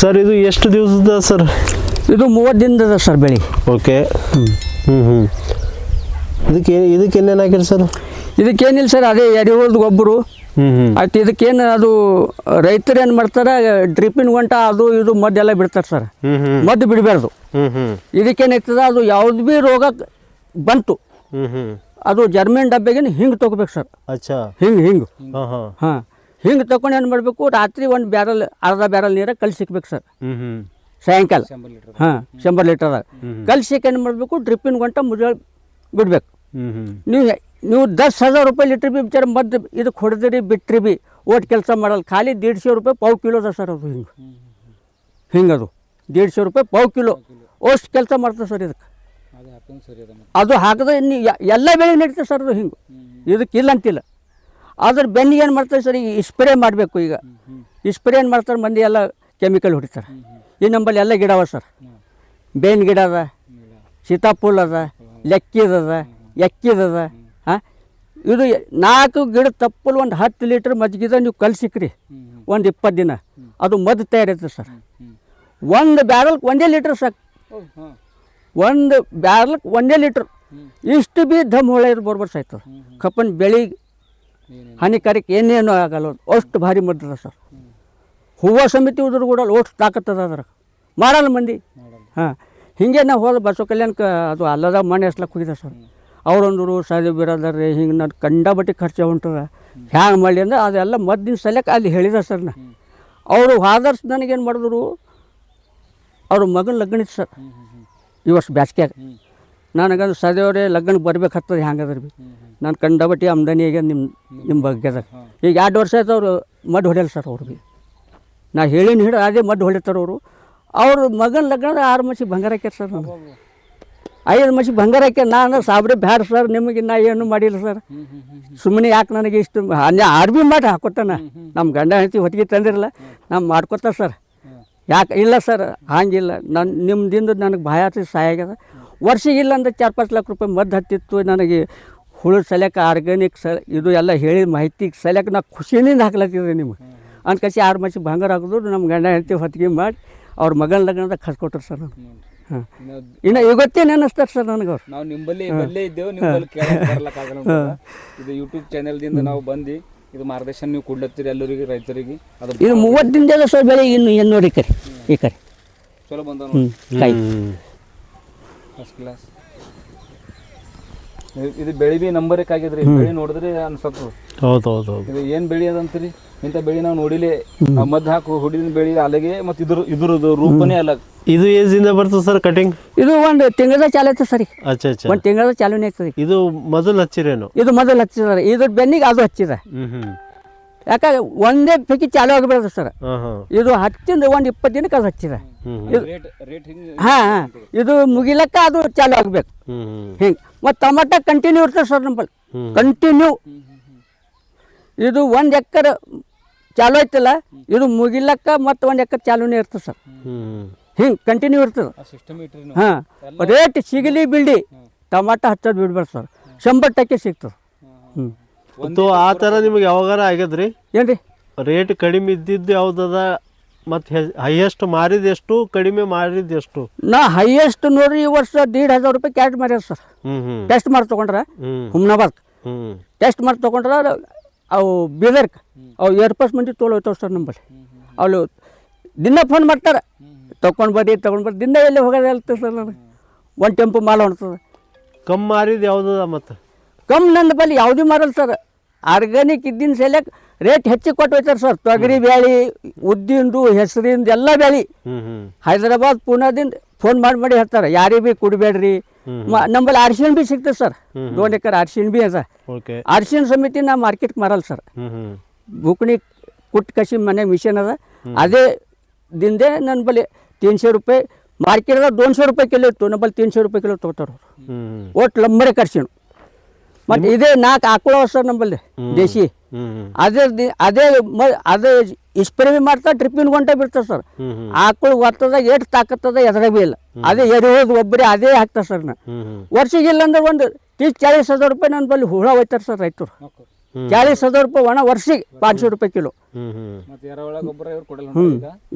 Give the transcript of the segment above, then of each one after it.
Sir ಇದು ಎಷ್ಟು ದಿವಸದ ಸರ್ ಇದು ಮೂವತ್ತು ದಿನದ ಸರ್ ಬೆಳಿ. ಓಕೆ ಹ್ಞೂ ಹ್ಞೂ ಇದಕ್ಕೆ ಇದಕ್ಕೆ ಏನೇನು ಹಾಕಿರಿ ಸರ್ ಇದಕ್ಕೇನಿಲ್ಲ ಸರ್ ಅದೇ ಎರೆಹುಳದ ಗೊಬ್ಬರು. ಆಯ್ತು ಇದಕ್ಕೇನು ಅದು ರೈತರು ಏನು ಮಾಡ್ತಾರೆ ಡ್ರಿಪ್ಪಿನ ಗಂಟ ಅದು ಇದು ಮದ್ದೆಲ್ಲ ಬಿಡ್ತಾರೆ ಸರ್ ಮದ್ದು ಬಿಡಬಾರ್ದು. ಹ್ಞೂ ಹ್ಞೂ ಇದಕ್ಕೇನಾಯ್ತದ ಅದು ಯಾವ್ದು ಭೀ ರೋಗ ಬಂತು. ಹ್ಞೂ ಹ್ಞೂ ಅದು ಜರ್ಮನ್ ಡಬ್ಬೆಗೇನು ಹಿಂಗೆ ತೊಗೋಬೇಕು ಸರ್ ಅಚ್ಚಾ. ಹಿಂಗೆ ಹಿಂಗೆ. ಹಾಂ. ಹಿಂಗೆ ತಗೊಂಡು ಏನು ಮಾಡಬೇಕು? ರಾತ್ರಿ ಒಂದು ಬ್ಯಾರಲ್ ಅರ್ಧ ಬ್ಯಾರಲ್ ನೀರಾಗ ಕಲ್ಸಿಕ್ಬೇಕು ಸರ್. ಸಾಯಂಕಾಲ. ಹಾಂ ಶಂಬರ್ ಲೀಟರ್ ಕಲ್ಸಿಕ್ ಏನು ಮಾಡಬೇಕು? ಡ್ರಿಪ್ಪಿನ ಗಂಟ ಮುಂಜಾನೆ ಬಿಡಬೇಕು. ನೀವು ನೀವು ದಸ್ ಹಜಾರ್ ರೂಪಾಯಿ ಲೀಟ್ರ್ ಬಿ ಬಿಚಾರ ಮದ್ದು ಇದಕ್ಕೆ ಹೊಡೆದ್ರಿ ಬಿಟ್ರಿ ಬಿ. ಓಟ್ ಕೆಲಸ ಮಾಡಲ್ಲ. ಖಾಲಿ ದೀಡ್ಶೆ ರೂಪಾಯಿ ಪಾವು ಕಿಲೋ ಅದ ಸರ್ ಅದು ಹಿಂಗೆ. ದೇಡ್ ಸಾವಿರ ರೂಪಾಯಿ ಪಾವು ಕಿಲೋ. ಅಷ್ಟು ಕೆಲಸ ಮಾಡ್ತದೆ ಸರ್ ಇದಕ್ಕೆ ಅದು ಹಾಕಿದ್ರೆ ಎಲ್ಲ ಬೆಳೆ ನಡೀತದೆ ಸರ್ ಅದು ಹಿಂಗೆ. ಇದಕ್ಕೆ ಇಲ್ಲ ಅಂತಿಲ್ಲ ಅದ್ರ ಬೆನ್ನಿಗೆ ಏನು ಮಾಡ್ತಾರೆ ಸರ್ ಈ ಸ್ಪ್ರೇ ಮಾಡಬೇಕು ಈಗ. ಸ್ಪ್ರೇ ಏನು ಮಾಡ್ತಾರೆ ಮಂದಿ ಎಲ್ಲ ಕೆಮಿಕಲ್ ಹೊಡಿತಾರೆ. ಈ ನಂಬಲ್ಲಿ ಎಲ್ಲ ಗಿಡ ಅವ ಸರ್. ಬೇವಿನ ಗಿಡ ಅದ ಸೀತಾಫೂಲ್ ಅದ ಲೆಕ್ಕಿದದ ಎಕ್ಕಿದದ ಹಾಂ? ಇದು ನಾಲ್ಕು ಗಿಡ ತಪ್ಪಲು ಒಂದು ಹತ್ತು ಲೀಟ್ರ್ ಮಜ್ಜಿಗಿದ ನೀವು ಕಲ್ಸಿಕ್ರಿ. ಒಂದು ಇಪ್ಪತ್ತು ದಿನ. ಅದು ಮದ್ದು ತಯಾರಿತ್ತು ಸರ್. ಒಂದು ಬ್ಯಾರಲ್ಗೆ ಒಂದೇ ಲೀಟ್ರ್ ಸಾಕು. ಒಂದು ಬ್ಯಾರಲ್ಗೆ ಒಂದೇ ಲೀಟ್ರ್ ಇಷ್ಟು ಬಿ ದಮ್ ಹೊಳೆ ಬರ್ಬರ್ಸ್ ಆಯ್ತದ. ಕಪ್ಪನ್ ಬೆಳಿ ಹಾನಿಕಾರಕ ಏನೇನು ಆಗಲ್ಲ. ಅಷ್ಟು ಭಾರಿ ಮಾಡಿದ್ರೆ ಸರ್. ಹೂವು ಸಮಿತಿ ಉದ್ರ ಕೂಡ ಅಷ್ಟು ತಾಕತ್ತದ ಅದ್ರ ಮಾಡಲ್ಲ ಮಂದಿ. ಹಾಂ. ಹಿಂಗೆ ನಾವು ಹೋದ ಬಸವ ಕಲ್ಯಾಣಕ್ಕೆ ಅದು ಅಲ್ಲದ ಮನೆ ಎಸ್ಲಕ್ಕೆ ಹೋಗಿದ್ದೆ ಸರ್. ಅವ್ರೊಂದರು ಸಾದಿ ಬಿರೋದಾರ್ರಿ ಹಿಂಗೆ ನಾನು ಕಂಡಬಟ್ಟಿ ಖರ್ಚು ಹೊಂಟದ. ಹ್ಯಾಂಗೆ ಮಾಡಲಿ ಅಂದ್ರೆ ಅದೆಲ್ಲ ಮದ್ದಿನ ಸಲಕ್ಕೆ ಅಲ್ಲಿ ಹೇಳಿದ ಸರ್ ನಾ. ಅವರು ಆದರ್ಶ ನನಗೇನು ಮಾಡಿದ್ರು ಅವ್ರ ಮಗನ ಲಗ್ನ ಇತ್ತು ಸರ್. ಈ ವರ್ಷ ಬ್ಯಾಸ್ಗ್ಯಾಗ. ನನಗಂದು ಸದೇವ್ರೆ ಲಗ್ನಕ್ಕೆ ಬರ್ಬೇಕಾಗ್ತದೆ ಹ್ಯಾಂಗದ್ರ ಬಿ. ನಾನು ಕಂಡಬಟ್ಟಿ ಆಮ್ದಾನಿ ಆಗ್ಯದ ನಿಮ್ಮ ನಿಮ್ಮ ಬಗ್ಗೆದಾಗ ಈಗ ಎರಡು ವರ್ಷ ಆಯ್ತು ಅವರು ಮದ್ದು ಹೊಡೆಯಲ್ಲ ಸರ್ ಅವ್ರು ಭೀ ನಾ ಹೇಳಿನ ಹಿಡಿದು ಅದೇ ಮದ್ದು ಹೊಡಿತಾರೆ ಅವರು. ಅವ್ರ ಮಗನ ಲಗ್ನ ಆರು ಮಸಿ ಬಂಗಾರ ಹಾಕ್ಯಾರ ಸರ್ ನಾನು ಐದು ಮಸಿ ಬಂಗಾರ ಹಾಕ್ಯಾರ. ನಾನು ಸಾಬ್ರಿ ಬ್ಯಾಡ ಸರ್ ನಿಮಗೆ ನಾ ಏನು ಮಾಡಿಲ್ಲ ಸರ್. ಸುಮ್ಮನೆ ಯಾಕೆ ನನಗೆ ಇಷ್ಟು ಆರ್ ಬಿ ಮಾಡಿ ಹಾಕೊತಾನೆ ನಮ್ಮ ಗಂಡ ಹೆಂಡತಿ ಹೊತ್ತಿಗೆ ತಂದಿರಲ್ಲ ನಾವು ಮಾಡ್ಕೊತ ಸರ್. ಯಾಕೆ ಇಲ್ಲ ಸರ್ ಹಾಗಿಲ್ಲ. ನನ್ನ ನಿಮ್ಮದಿಂದ ನನಗೆ ಭಯ ಸಹಾಯ ಆಗ್ಯದ ವರ್ಷಿಗೆ ಇಲ್ಲ ಅಂದ್ರೆ ಚಾರ್ ಪಾಂಚ್ ಲಕ್ಷ ರೂಪಾಯಿ ಮದ್ದು ಹತ್ತಿತ್ತು. ನನಗೆ ಹುಳು ಸಲಕ್ಕೆ ಆರ್ಗ್ಯಾನಿಕ್ ಸ ಇದು ಎಲ್ಲ ಹೇಳಿದ ಮಾಹಿತಿ ಸಲಕ್ಕೆ ನಾ ಖುಷಿನಿಂದ ಹಾಕ್ಲತ್ತಿದ್ದೆ ನಿಮ್ಗೆ. ಕಸಿ ಆರು ಮಸಿ ಬಂಗಾರ ಹಾಕಿದ್ರು ನಮ್ಮ ಗಂಡ ಹೆಂಡತಿ ಹೊತ್ತಿಗೆ ಮಾಡಿ ಅವ್ರ ಮಗನ ಲಗ್ನದ ಕಸ್ಕೊಟ್ರು ಸರ್ ನಾನು ಹಾಂ. ಇನ್ನು ಇವತ್ತೇನು ಅನ್ನಿಸ್ತಾರೆ ಸರ್ ನನಗೆ ಅವ್ರು. ನಾವು ನಿಂಬಲ್ಲಿ ಇಲ್ಲೇ ಇದ್ದೇವೆ ನಿಮ್ಮಲ್ಲಿ ಕೇಳಕ್ಕಾಗಲ್ಲ. ಇದು ಯೂಟ್ಯೂಬ್ ಚಾನೆಲ್ದಿಂದ ನಾವು ಬಂದು ಇದು ಮಾರ್ಗದರ್ಶನ ನೀವು ಕೊಡ್ಲತ್ತೀರಿ ಎಲ್ಲರಿಗೆ ರೈತರಿಗೆ. ಅದು ಇದು ಮೂವತ್ತು ದಿನದ ಸರ್ ಬೆಳೆ ಇನ್ನು ಏನು ನೋಡಿ ಕರೆ ಈ ಕರೆ ಚಲೋ ಬಂದ ಕಾಯಿ. ಫಸ್ಟ್ ಕ್ಲಾಸ್ ಇದು ಬೆಳಿ ಬಿ ನಂಬರಕ್ಕೆ ಆಗಿದ್ರಿ. ಬೆಳಿ ನೋಡಿದ್ರೆ ಅನ್ಸತ್ತು. ಹೌದು ಹೌದು ಹೌದು ಇದು ಏನ್ ಬೆಳಿ ಅದಂತ್ರಿ? ಇಂಥ ಬೆಳಿ ನಾವು ನೋಡಿಲೆ. ಮದ್ದು ಹಾಕು ಹುಡಿದ ಬೆಳಿ ಅಲಗೆ ಮತ್ತು ಇದ್ರ ಇದ್ರದ್ದು ರೂಪನೇ ಅಲಗ್. ಇದು ಏಜಿಂದ ಬರ್ತದೆ ಸರ್ ಕಟಿಂಗ್ ಇದು ಒಂದು ತಿಂಗಳದ ಚಾಲು ಐತೆ ಸರಿ. ಅಚ್ಚಾ ಅಚ್ಚಾ. ಒಂದು ತಿಂಗಳದ ಚಾಲೂನೇ ಐತೆ ಇದು ಮೊದಲು ಹಚ್ಚಿರೇನು? ಇದು ಮೊದಲು ಹಚ್ಚಿದ್ದಾರೆ ಇದ್ರ ಬೆನ್ನಿಗೆ ಅದು ಹಚ್ಚಿದೆ. ಯಾಕಂದ್ರೆ ಒಂದೇ ಪೈಕಿ ಚಾಲು ಆಗಬಾರ್ದು ಸರ್. ಇದು ಹಚ್ಚಿಂದ ಒಂದು ಇಪ್ಪತ್ತು ದಿನಕ್ಕೆ ಅದು ಹಚ್ಚಿದೆ. ಹಾಂ ಹಾಂ. ಇದು ಮುಗಿಲಕ್ಕ ಅದು ಚಾಲು ಆಗಬೇಕು. ಹಿಂಗೆ. ಮತ್ತು ಟೊಮಟ ಕಂಟಿನ್ಯೂ ಇರ್ತದೆ ಸರ್ ನಮ್ಮಲ್ಲಿ. ಕಂಟಿನ್ಯೂ ಇದು ಒಂದು ಎಕರ್ ಚಾಲು ಐತಲ್ಲ ಇದು ಮುಗಿಲಕ್ಕ ಮತ್ತು ಒಂದು ಎಕರ್ ಚಾಲೂನೇ ಇರ್ತದೆ ಸರ್. ಹಿಂಗೆ ಕಂಟಿನ್ಯೂ ಇರ್ತದೆ. ಆ ಸಿಸ್ಟಮ್ ಇಟ್ರಿ ಹಾಂ ರೇಟ್ ಸಿಗಲಿ ಬಿಳಿ ಟಮಾಟ ಹಚ್ಚೋದು ಬಿಡ್ಬೇಡ ಸರ್. ಶಂಬರ್ ಟಕ್ಕೆ ಸಿಗ್ತದೆ ಹ್ಞೂ ಮತ್ತು ಆ ಥರ ನಿಮಗೆ ಯಾವಾಗಾರ ಆಗ್ಯದ್ರಿ ಏನು ರೀ ರೇಟ್ ಕಡಿಮೆ ಇದ್ದಿದ್ದು ಯಾವ್ದದ? ಮತ್ತು ಹೈಯೆಸ್ಟ್ ಮಾರಿದ ಎಷ್ಟು ಕಡಿಮೆ ಮಾರಿದ ಎಷ್ಟು ನಾ ಹೈಯೆಸ್ಟ್ ನೋಡ್ರಿ ಈ ವರ್ಷ ದೀಡ್ ಹಜಾರ್ ರೂಪಾಯಿ ಕ್ಯಾಟ್ ಮಾರ್ಯಾರ ಸರ್ ಟೆಸ್ಟ್ ಮಾಡಿ ತೊಗೊಂಡ್ರೆ? ಹುಮ್ನಾಬಾದ್. ಟೆಸ್ಟ್ ಮಾಡಿ ತೊಗೊಂಡ್ರೆ ಅವು ಬೀದರ್ಕ್ ಅವು ಏರ್ಪಸ್ ಮಂದಿ ತೊಗೊಳೋಯ್ತವ ಸರ್ ನಂಬಲ್ಲಿ. ಅವಳು ದಿನ ಫೋನ್ ಮಾಡ್ತಾರೆ. ತೊಗೊಂಡು ಬರ್ರಿ ತೊಗೊಂಡು ಬರ್ರಿ ದಿನ ಎಲ್ಲಿ ಹೋಗೋದು ಹೇಳ್ತದೆ ಸರ್ ನನಗೆ ಒಂದು ಟೆಂಪು ಮಾಲ್ ಹೊಣ್ತದೆ ಕಮ್ಮಿ ಮಾರಿದ ಯಾವ್ದದ ಮತ್ತು? ಕಮ್ ನನ್ನ ಬಲ್ಲಿ ಯಾವುದೂ ಮಾರಲ್ಲ ಸರ್ ಆರ್ಗ್ಯಾನಿಕ್ ಇದ್ದಿನ ಸೆಲೆಕ್ ರೇಟ್ ಹೆಚ್ಚಿಗೆ ಕೊಟ್ಟು ಹೋಯ್ತಾರೆ ಸರ್. ತೊಗರಿ ಬ್ಯಾಳಿ ಉದ್ದಿಂದು ಹೆಸರಿಂದ ಎಲ್ಲ ಬ್ಯಾಳಿ. ಹ್ಞೂ ಹ್ಞೂ ಹೈದರಾಬಾದ್ ಪೂನಾದಿಂದ ಫೋನ್ ಮಾಡಿ ಮಾಡಿ ಹೇಳ್ತಾರೆ. ಯಾರಿಗೆ ಭೀ ಕುಡಿಬೇಡ್ರಿ. ಮ ನಮ್ಮಲ್ಲಿ ಅರ್ಶಿಣ ಭೀ ಸಿಗ್ತದೆ ಸರ್. ದೋನ್ ಎಕರೆ ಅರ್ಶಿಣ ಭೀ ಅದ. ಓಕೆ. ಅರ್ಶಿಣ ಸಮಿತಿ ನಾ ಮಾರ್ಕೆಟ್ಗೆ ಮಾರಲ್ಲ ಸರ್. ಹ್ಞೂ ಹ್ಞೂ ಬುಕ್ಣಿ ಕುಟ್ ಕಸಿ ಮನೆ ಮಿಷನ್ ಅದ. ಅದೇ ದಿಂದೆ ನನ್ನ ಬಳಿ ತೀನ್ಶೆ ರೂಪಾಯಿ ಮಾರ್ಕೆಟ್ದಾಗ ದೋನ್ಶೆ ರೂಪಾಯಿ ಕಿಲೋ ಇತ್ತು. ನಮ್ಮಲ್ಲಿ ತೀನ್ಶೆ ರೂಪಾಯಿ ಕಿಲೋ ತೊಗೋತಾರೆ ಅವ್ರು. ಹ್ಞೂ ಒಟ್ಟು ಲಂಬರೆ ಕರ್ಸಿಣು ಮತ್ತು ಇದೇ ನಾಲ್ಕು ಆಕಳ ಸರ್ ನಮ್ಮಲ್ಲಿ ದೇಶಿ. ಹ್ಞೂ ಹ್ಞೂ ಅದೇ ಅದೇ ಮ ಅದೇ ಇಸ್ಪ್ರೇ ಬಿ ಮಾಡ್ತಾ ಟ್ರಿಪ್ಪಿನ ಗಂಟೆ ಬಿಡ್ತಾರೆ ಸರ್. ಆಕಳು ಒತ್ತದಾಗ ಎಷ್ಟು ತಾಕತ್ತದ ಎದುರೇ ಬಿ ಇಲ್ಲ ಅದೇ ಎರಿಯೋದು ಒಬ್ಬರೇ ಅದೇ ಹಾಕ್ತಾರೆ ಸರ್ ನಾ ವರ್ಷಿಗೆ ಇಲ್ಲ ಅಂದ್ರೆ ಒಂದು ತೀಸ್ ಚಾಳೀಸ್ ಹಜಾರ್ ರೂಪಾಯಿ ನನ್ನ ಬಳಿ ಹುಳ ಹೋಯ್ತಾರೆ ಸರ್ ರೈತರು. ಚಾಳೀಸ್ ಹಜಾರ್ ರೂಪಾಯಿ ಒಣ ವರ್ಷಿಗೆ ಪಾಂಚ್ ರೂಪಾಯಿ ಕಿಲೋ.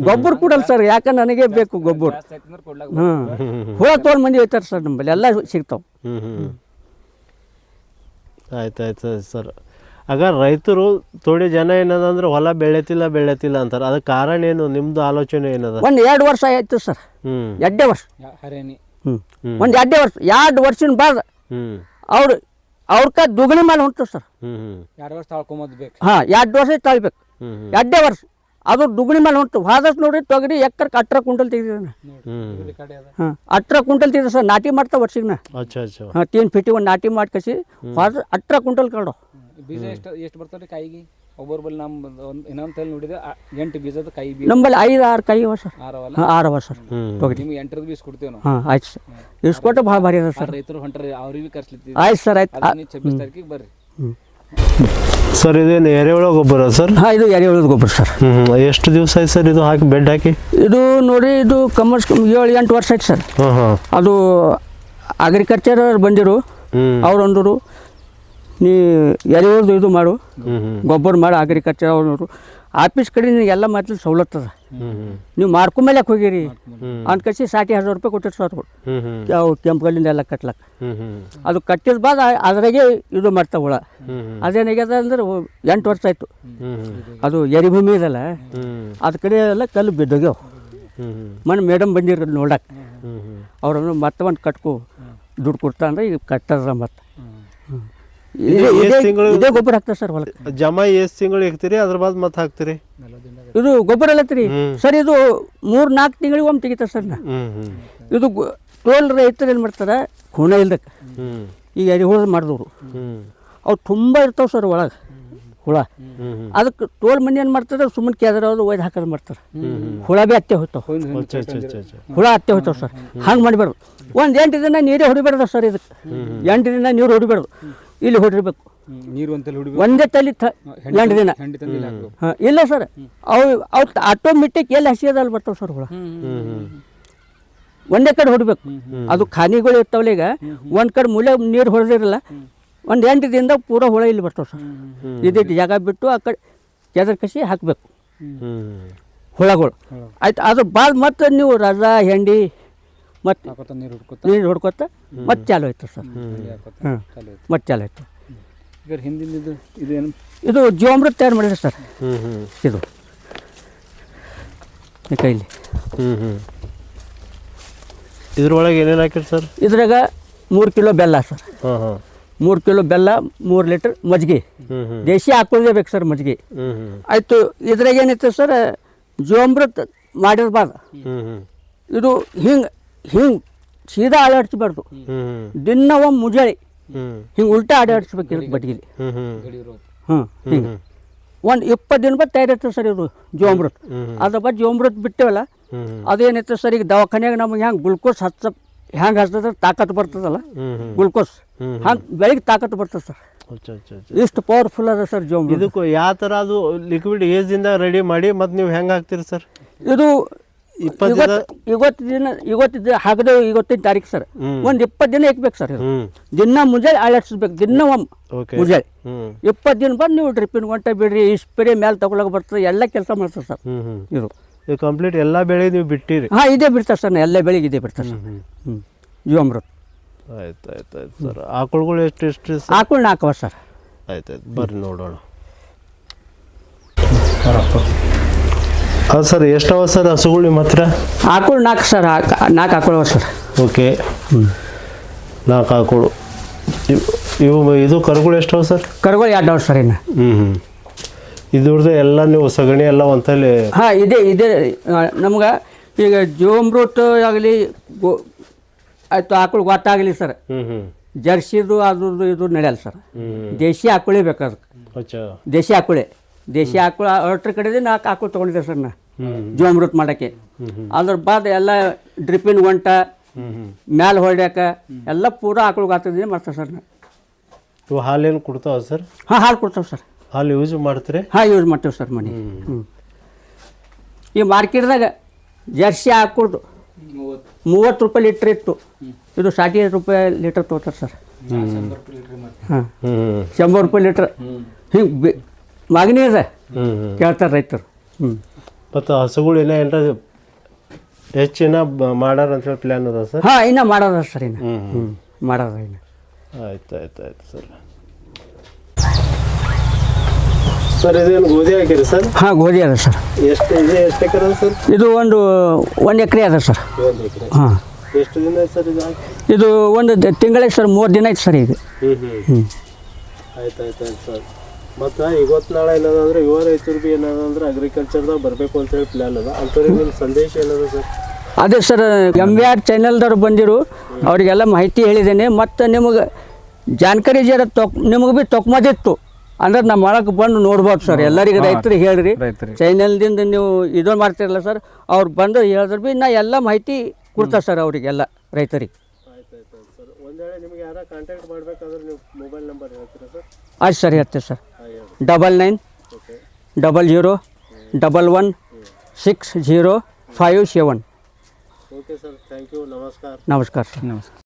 ಗೊಬ್ಬರ ಕೊಡಲ್ಲ ಸರ್ ಯಾಕೆ ನನಗೆ ಬೇಕು ಗೊಬ್ಬರ. ಹ್ಞೂ ಹುಳ ತೊಗೊಂಡು ಮಂದಿ ಹೋಯ್ತಾರೆ ಸರ್ ನಮ್ಮಲ್ಲಿ ಎಲ್ಲ ಸಿಗ್ತಾವೆ. ಆಯ್ತು ಆಯ್ತು ಸರ್. ಆಗ ರೈತರು ಥೋಡಿ ಜನ ಏನದ ಅಂದ್ರೆ ಹೊಲ ಬೆಳೆತಿಲ್ಲ ಬೆಳೆತಿಲ್ಲ ಅಂತಾರೆ. ಅದಕ್ಕೆ ಕಾರಣ ಏನು? ನಿಮ್ದು ಆಲೋಚನೆ ಏನದ? ಒಂದು ಎರಡು ವರ್ಷ ಆಯ್ತು ಸರ್. ಹ್ಮ್. ಎರಡೇ ವರ್ಷ. ಹರೇನಿ. ಹ್ಞೂ ಹ್ಮ್. ಒಂದು ಎರಡೇ ವರ್ಷ ಎರಡು ವರ್ಷದ ಬಾದ ಹ್ಮ್. ಅವ್ರು ಕ ದುಗಣಿ ಮೇಲೆ ಹೊಂಟು ಸರ್. ಹ್ಮ್ ಹ್ಮ್. ಎರಡು ವರ್ಷ ತಾಳ್ಕೊಂಬದ್ ಬೇಕು. ಹಾಂ ಎರಡು ವರ್ಷ ತಳ್ಬೇಕು. ಹ್ಮ್ ಹ್ಮ್. ಎರಡೇ ವರ್ಷ ಅದು ದುಗಣಿ ಮೇಲೆ ಹೊಂಟು ಹಾದಷ್ಟು ನೋಡಿ ತೊಗಡಿ ಎಕ್ಕರ್ಗೆ ಅಟ್ರ ಕುಂಟಲ್ ತೆಗ್ದಿದ್ದಾನೆ ನೋಡಿ ಕಡೆ ಅದ. ಹಾಂ ಅಟ್ರ ಕುಂಟಲ್ ತೆಗ್ದ ಸರ್. ನಾಟಿ ಮಾಡ್ತಾ ವರ್ಷಿಗೆ ನಾ ಅಚ್ಚಾ ಅಚ್ಚಾ. ಹಾಂ ತೀನ್ ಫಿಟಿ ಒಂದು ನಾಟಿ ಮಾಡಿ ಹೊಸ ಅಟ್ರ ಕುಂಟಲ್ ಕರಡು ಬೀಜ ಎಷ್ಟು ಎಷ್ಟು ಬರ್ತಾವ್ರಿ ಕಾಯಿಗೆ? ಒಬ್ಬರ ನಮ್ ನಮ್ಮ ಒಂದು ಇನ್ನೊಂದು ತಲೆ ನೋಡಿದೆ ಆ, ಎಂಟು ಬೀಜದ ಕಾಯಿ ಬೀಜ. ನಮ್ಮಲ್ಲಿ ಐದು ಆರು ಕೈ ವರ್ಷ. ಸರ್ ಆರವಲ್ಲ? ಹಾಂ ಆರು ವರ್ಷ. ಸರ್ ತೊಗರಿ ನಿಮ್ಗೆ ಎಂಟರದ ಬೀಸ್ ಕೊಡ್ತೇವೆ ನಾವು. ಹಾಂ ಆಯ್ತು ಸರ್. ಇಸ್ಕೊಟ್ಟು ಭಾಳ ಭಾರಿ ಅದ ಆ ಸರ್ ರೈತರು ಹೊಂಟ್ರಿ ಅವ್ರಿಗೆ ಕರ್ಸ್ಲಿತ್ತೀವಿ ಆಯ್ತು ಸರ್ ಆಯ್ತು. ನೀವು ಛಬ್ಬೀಸ್ ತಾರೀಕಿಗೆ ಬರ್ರಿ. ಸರ್ ಇದೇನು ಎರೆಹುಳ ಗೊಬ್ಬರ ಸರ್? ಹಾಂ ಇದು ಎರೆಹುಳದ ಗೊಬ್ಬರ ಸರ್. ಹ್ಮ್ ಎಷ್ಟು ದಿವಸ ಆಯ್ತು ಸರ್ ಇದು ಹಾಕಿ ಬೆಡ್ ಹಾಕಿ? ಇದು ನೋಡಿ ಇದು ಕಮರ್ಸ್ ಏಳು ಎಂಟು ವರ್ಷ ಆಯ್ತು ಸರ್. ಹಾಂ ಹಾಂ ಅದು ಅಗ್ರಿಕಲ್ಚರ್ ಬಂದಿರು. ಹ್ಮ್. ಅವ್ರು ಅಂದರು ನೀ ಎರೆಯೋದು ಇದು ಮಾಡು. ಗೊಬ್ಬರ ಮಾಡು ಅಗ್ರಿಕಲ್ಚರ್ ಅವ್ರು ಆಫೀಸ್ ಕಡೆ ಎಲ್ಲ ಮೊದಲು ಸವಲತ್ತು ಅದ. ನೀವು ಮಾರ್ಕೊಂಮೇಲೆ ಯಾಕೆ ಹೋಗಿರಿ? ಹ್ಮ್. ಅಂತ ಕಸಿ ಸಾಟಿ ಹಜಾರ್ ರೂಪಾಯಿ ಕೊಟ್ಟಿರ್ ಸರ್ ಅವು ಕೆಂಪು ಕಲ್ಲಿಂದ ಎಲ್ಲ ಕಟ್ಲಕ್ಕ ಅದು ಕಟ್ಟಿದ ಬಾದ ಅದರಾಗೆ ಇದು ಮಾಡ್ತಾವ ಹುಳ. ಅದೇನಾಗ್ಯದ ಅಂದ್ರೆ ಎಂಟು ವರ್ಷ ಆಯಿತು. ಅದು ಎರಿಭೂಮಿ ಇದಲ್ಲ. ಅದ ಕಡೆ ಎಲ್ಲ ಕಲ್ಲು ಬಿದ್ದೋಗ್ಯಾವ. ಹ್ಮ್ ಹ್ಮ್. ಮನೆ ಮೇಡಮ್ ಬಂದಿರ ನೋಡಕ್ಕೆ ಅವ್ರನ್ನು ಮತ್ತೆ ಒಂದು ಕಟ್ಕೊ ದುಡ್ಡು ಕೊಡ್ತಾ ಅಂದ್ರೆ ಈಗ ಕಟ್ಟದ ಮತ್ತೆ. ಇದು ಇದೇ- ಎಷ್ಟ್ ತಿಂಗಳು- ಇದೇ ಗೊಬ್ಬರ ಹಾಕ್ತಾರೆ ಸರ್ ಹೊಲಕ್ಕೆ. ಜಮಾ ಎಷ್ಟು ತಿಂಗಳು ಇಕ್ತೀರಿ ಅದ್ರ ಬಾದ್ ಮತ್ತೆ ಹಾಕ್ತೀರಿ? ಇದು ಗೊಬ್ಬರ ಅಲ್ಲತ್ರಿ. ಸರ್ ಇದು ಮೂರು ನಾಲ್ಕು ತಿಂಗಳಿಗೆ ಒಮ್ಮೆ ತೆಗಿತಾರೆ ಸರ್ ನಾ. ಇದು ಟೋಲ್ ರೈತರು ಏನು ಮಾಡ್ತಾರೆ ಹುಣ ಇಲ್ದಕ್ಕೆ ಈಗ ಎರಿಹುಳ ಮಾಡಿದವರು. ಅವು ತುಂಬ ಇರ್ತಾವೆ ಸರ್ ಒಳಗೆ ಹುಳ. ಅದಕ್ಕೆ ಟೋಲ್ ಮನಿ ಏನು ಮಾಡ್ತಾರೆ ಸುಮ್ಮನೆ ಕೇದ್ರೆ ಅವರು ಒಯ್ದು ಹಾಕೋದು ಮಾಡ್ತಾರೆ. ಹುಳ ಭೀ ಅತ್ತೆ ಹೋಗ್ತಾವೆ ಹುಳ ಅತ್ತೆ ಹೋಗ್ತಾವೆ ಸರ್. ಹಂಗೆ ಮಾಡಬಾರ್ದು. ಒಂದು ಎಂಟು ದಿನ ನೀರೇ ಹೊಡಿಬಾರ್ದು ಸರ್ ಇದಕ್ಕೆ ಎಂಟು ದಿನ ನೀರು ಹೊಡಿಬಾರ್ದು ಇಲ್ಲಿ ಹೊಡಿರ್ಬೇಕು. ನೀರು ಒಂತಲ್ಲಿ ಹುಡುಗ ಒಂದೇ ತಲೆ ಎಂಟು ದಿನ. ಹೆಂಡಿ ತಂದಿಲ್ಲ ಹಾಕ್ಬೇಕು. ಹಾಂ ಇಲ್ಲ ಸರ್. ಅವು ಅವು ಆಟೋಮೆಟಿಕ್ ಎಲ್ಲಿ ಹಸಿಯೋದಲ್ಲಿ ಬರ್ತಾವೆ ಸರ್ ಹುಳ? ಒಂದೇ ಕಡೆ ಹೊಡಬೇಕು. ಅದು ಖಾನಿಗಳು ಇರ್ತಾವಲ್ಲ ಈಗ. ಒಂದು ಕಡೆ ಮೂಲೆ ನೀರು ಹೊಡೆದಿರಲ್ಲ ಒಂದು ಎಂಟು ದಿನದಾಗ ಪೂರ ಹುಳ ಇಲ್ಲಿ ಬರ್ತಾವೆ ಸರ್. ಇದಿಟ್ಟು ಜಾಗ ಬಿಟ್ಟು ಆ ಕಡೆ ಕೆದರ್ ಕಸಿ ಹಾಕಬೇಕು. ಹ್ಮ್. ಹುಳಗಳು. ಆಯ್ತು ಅದು ಬಾದ್ ಮತ್ತೆ ನೀವು ರಜಾ ಹೆಂಡಿ ಮತ್ತು ನೀರು ಹುಡ್ಕೋತ? ನೀರು ಹೊಡ್ಕೊತ ಮತ್ತೆ ಚಾಲು ಆಯ್ತು ಸರ್. ಹಾಂ ಮತ್ತೆ ಚಾಲು ಆಯ್ತು. ಈಗ ಹಿಂದಿನ ಇದು ಇದೇನು ಇದು ಜೀವಾಮೃತ ತಯಾರು ಮಾಡಿದೆ ಸರ್? ಇದು. ಈ ಕೈಲಿ. ಇದ್ರೊಳಗೆ ಏನೇನು ಹಾಕಿರಿ ಸರ್? ಇದ್ರಾಗ ಮೂರು ಕಿಲೋ ಬೆಲ್ಲ ಸರ್. ಹಾಂ ಹಾಂ. ಮೂರು ಕಿಲೋ ಬೆಲ್ಲ ಮೂರು ಲೀಟ್ರ್ ಮಜ್ಜಿಗೆ ದೇಶಿ ಹಾಕೊಳ್ಳೇ ಬೇಕು ಸರ್ ಮಜ್ಜಿಗೆ ಆಯಿತು ಇದ್ರಾಗ ಏನಿತ್ತು ಸರ್ ಜೀವಾಮೃತ ಮಾಡಿರ್ಬಾರ್ದು. ಇದು ಹಿಂಗೆ ಹಿಂಗೆ ಸೀದಾ ಹ್ಮ್. ದಿನ ಒಮ್ಮೆ ಮುಂಜಾನೆ ಹಿಂಗೆ ಉಲ್ಟಾ ಆಡಾಡ್ಸ್ಬೇಕು ಇದಕ್ಕೆ ಬಡ್ಗಿಲಿ. ಹ್ಞೂ ಹಿಂಗೆ. ಒಂದು ಇಪ್ಪತ್ತು ದಿನ ಬತ್ತು ತಯಾರಿತ್ತು ಸರ್ ಇದು ಜೋಮೃತ್ ಅದ್ರ ಬಗ್ಗೆ ಜೋಮೃತ್ ಬಿಟ್ಟೇವಲ್ಲ ಅದೇನಿತ್ತು ಸರ್ ಈಗ ದವಾಖಾನೆಯಾಗ ನಮಗೆ ಹೆಂಗೆ ಗ್ಲುಕೋಸ್ ಹಚ್ಚ ಹೆಂಗೆ ಹಚ್ಚದ ತಾಕತ್ತು ಬರ್ತದಲ್ಲ? ಗ್ಲೂಕೋಸ್. ಹಂಗೆ ಬೆಳಿಗ್ಗೆ ತಾಕತ್ತು ಬರ್ತದೆ ಸರ್. ಇಷ್ಟು ಪವರ್ಫುಲ್ ಅದ ಸರ್ ಜೋಮ್ ಇದಕ್ಕೂ ಯಾವ ಥರ ಅದು ಲಿಕ್ವಿಡ್ ಏಜಿಂದ ರೆಡಿ ಮಾಡಿ ಮತ್ತು ನೀವು ಹೆಂಗೆ ಹಾಕ್ತೀರಿ ಸರ್? ಇದು ಇಪ್ಪತ್ತು ಇವತ್ತು ದಿನ ಇವತ್ತು ದಿನ ಹಾಕದೆ ಇವತ್ತಿನ ತಾರೀಕು ಸರ್. ಒಂದು ಇಪ್ಪತ್ತು ದಿನ ಇಕ್ಬೇಕು ಸರ್ ಇದು. ದಿನ ಮುಂಜಾನೆ ಆಳಾಡ್ಸ್ಬೇಕು ದಿನ ಒಮ್ಮೆ ಮುಂಜಾನೆ. ಇಪ್ಪತ್ತು ದಿನ ಬಂದು ನೀವು ಡ್ರಿಪ್ಪಿನ ಗಂಟೆ ಬಿಡ್ರಿ ಸ್ಪ್ರೇ ಮೇಲೆ ತಗೊಳಕ್ಕೆ ಬರ್ತದೆ ಎಲ್ಲ ಕೆಲಸ ಮಾಡ್ತದೆ ಸರ್ ಇದು. ಇದು ಕಂಪ್ಲೀಟ್ ಎಲ್ಲ ಬೆಳೆ ನೀವು ಬಿಟ್ಟಿರಿ. ಹಾಂ ಇದೇ ಬಿಡ್ತಾರೆ ಸರ್ ಎಲ್ಲ ಬೆಳಿಗ್ಗೆ ಇದೇ ಬಿಡ್ತಾರೆ ಸರ್. ಹ್ಞೂ ಜೀವಾಮೃತ ಆಯ್ತು ಆಯ್ತು ಆಯ್ತು ಸರ್. ಆಕಳುಗಳು ಎಷ್ಟು ಎಷ್ಟು ನಾಲ್ಕು ಆಕಳು ನಾಲ್ಕವ ಸರ್. ಆಯ್ತು ಆಯ್ತು. ಬರ್ರಿ ನೋಡೋಣ. ಹಾಂ ಸರ್ ಎಷ್ಟವ ಸರ್ ಹಸುಗಳು ನಿಮ್ಮ ಹತ್ರ ಆಕಳು ನಾಲ್ಕು ಸರ್ ನಾಲ್ಕು ಆಕಳು ಅವ ಸರ್. ಓಕೆ. ನಾಲ್ಕು ಆಕಳು. ಇವ್- ಇವು ಇದು ಕರುಗಳು ಎಷ್ಟವ ಸರ್? ಕರುಗಳು ಎರಡು ಅವ ಸರ್ ಇನ್ನು. ಹ್ಞೂ ಹ್ಞೂ ಇದ್ರದ್ದು ಎಲ್ಲ ನೀವು ಸಗಣಿ ಎಲ್ಲ ಒಂಥಲ್ಲಿ ಹಾಂ ಇದೆ ಇದೆ. ನಮ್ಗೆ ಈಗ ಜೋಮ್ರೂಟ್ ಆಗಲಿ ಗೋ ಆಯಿತು ಆಕಳು ಗೊತ್ತಾಗಲಿ ಸರ್. ಹ್ಞೂ ಹ್ಞೂ ಜರ್ಸಿದು ಅದ್ರದ್ದು ಇದು ನಡೆಯಲ್ಲ ಸರ್. ಹ್ಞೂ ದೇಶಿ ಆಕಳೇ ಬೇಕು ಅದಕ್ಕೆ ಅಚ್ಚಾ. ದೇಶಿ ಆಕಳೆ. ದೇಶಿ ಆಕಳು ಅಷ್ಟ್ರ ಕಡೆದೇ ನಾಲ್ಕು ಆಕಳು ತೊಗೊಂಡಿದ್ದೆ ಸರ್ ನಾ ಜೀವಾಮೃತ ಮಾಡೋಕ್ಕೆ. ಅದ್ರ ಬಾದ ಎಲ್ಲ ಡ್ರಿಪ್ಪಿನ ಒಂಟ ಮ್ಯಾಲ ಹೊಡ್ಯಾಕ ಎಲ್ಲ ಪೂರ ಆಕಳು ಗಾತ್ರದಿಂದ ಮಾಡ್ತಾರೆ ಸರ್ ನಾ ಇವು ಹಾಲೇನು ಕೊಡ್ತಾವ ಸರ್? ಹಾಂ ಹಾಲು ಕೊಡ್ತಾವೆ ಸರ್. ಹಾಲು ಯೂಸ್ ಮಾಡ್ತೀರಿ? ಹಾಂ ಯೂಸ್ ಮಾಡ್ತೇವೆ ಸರ್ ಮನೆ. ಹ್ಞೂ ಈ ಮಾರ್ಕೆಟ್ದಾಗ ಜರ್ಸಿ ಹಾಕೊಡ್ದು ಮೂವತ್ತು ರೂಪಾಯಿ ಲೀಟ್ರ್ ಇತ್ತು. ಇದು ಸಾಟಿ ರೂಪಾಯಿ ಲೀಟ್ರ್ ತೊಗೋತಾರೆ ಸರ್. ಹಾಂ. ಶಂಬರ್ ರೂಪಾಯಿ ಲೀಟ್ರ್. ಹಿಂಗೆ ಬಿ ಮಾಗಣಿ ಅದ ಕೇಳ್ತಾರೆ ರೈತರು. ಹ್ಞೂ ಮತ್ತು ಹಸುಗಳು ಇನ್ನೂ ಏನರ ಹೆಚ್ಚಿನ ಮಾಡೋರು ಅಂತೇಳಿ ಪ್ಲ್ಯಾನ್ ಅದ ಸರ್? ಹಾಂ ಇನ್ನ ಮಾಡೋದ ಸರ್ ಇನ್ನು. ಹ್ಞೂ ಮಾಡೋದ ಇನ್ನು. ಆಯ್ತು ಆಯ್ತು ಆಯ್ತು ಸರ್. ಸರ್ ಇದೇನು ಗೋಧಿ ಹಾಕಿರಿ ಸರ್? ಹಾಂ ಗೋಧಿ ಅದ ಸರ್. ಎಷ್ಟು ಇದೆ ಎಷ್ಟು ಎಕರೆ ಅದ ಸರ್? ಇದು ಒಂದು ಒಂದು ಎಕರೆ ಅದ ಸರ್. ಒಂದು ಎಕರೆ. ಹಾಂ. ಎಷ್ಟು ದಿನ ಆಯ್ತು ಸರ್ ಇದು ಹಾಕಿ? ಇದು ಒಂದು ತಿಂಗಳಿಗೆ ಸರ್ ಮೂರು ದಿನ ಆಯ್ತು ಸರ್ ಇದು ಹ್ಞೂ ಹ್ಞೂ ಆಯ್ತು ಆಯ್ತು ಆಯ್ತು ಸರ್. ಮತ್ತು ಇವತ್ತು ನಾಳೆ ಏನದಂದ್ರೆ ಯುವ ರೈತರು ಭೀ ಏನದಂದ್ರೆ ಅಗ್ರಿಕಲ್ಚರ್ದಾಗ ಬರಬೇಕು ಅಂತೇಳಿ ಪ್ಲ್ಯಾನ್ ಅದ. ಅಂಥವ್ರಿಗೆ ನಿಮ್ಮ ಸಂದೇಶ ಏನದ ಸರ್? ಅದೇ ಸರ್ ಎಂ ವಿ ಆರ್ ಚಾನೆಲ್ದವ್ರು ಬಂದಿರು. ಅವರಿಗೆಲ್ಲ ಮಾಹಿತಿ ಹೇಳಿದ್ದೇನೆ. ಮತ್ತು ನಿಮಗೆ ಜಾನ್ಕರಿ ಜರ ತೊಕ್ ನಿಮಗೆ ಭೀ ತೊಕ್ಮದಿತ್ತು ಅಂದ್ರೆ ನಮ್ಮ ಒಳಗೆ ಬಂದು ನೋಡ್ಬೋದು ಸರ್. ಎಲ್ಲರಿಗೆ ರೈತರಿಗೆ. ಹೇಳ್ರಿ ಚೈನಲ್ದಿಂದ ನೀವು ಇದು ಮಾಡ್ತಿರಲ್ಲ ಸರ್. ಅವ್ರು ಬಂದು ಹೇಳಿದ್ರು ಭೀ ನಾ ಎಲ್ಲ ಮಾಹಿತಿ ಕೊಡ್ತಾ ಸರ್ ಅವರಿಗೆಲ್ಲ ರೈತರಿಗೆ. ಆಯ್ತು ಸರ್. ಒಂದು ವೇಳೆ ನಿಮಗೆ ಯಾರ ಕಾಂಟ್ಯಾಕ್ಟ್ ಮಾಡಬೇಕಾದ್ರೆ ನೀವು ಮೊಬೈಲ್ ನಂಬರ್ ಹೇಳ್ತೀರಾ ಸರ್? ಆಯ್ತು ಸರ್ ಹೇಳ್ತೀವಿ ಸರ್. ಹಾಂ ಹೇಳಿ double nine okay double zero double one six zero five seven okay sir thank you ನಮಸ್ಕಾರ ನಮಸ್ಕಾರ ಸರ್ ನಮಸ್ಕಾರ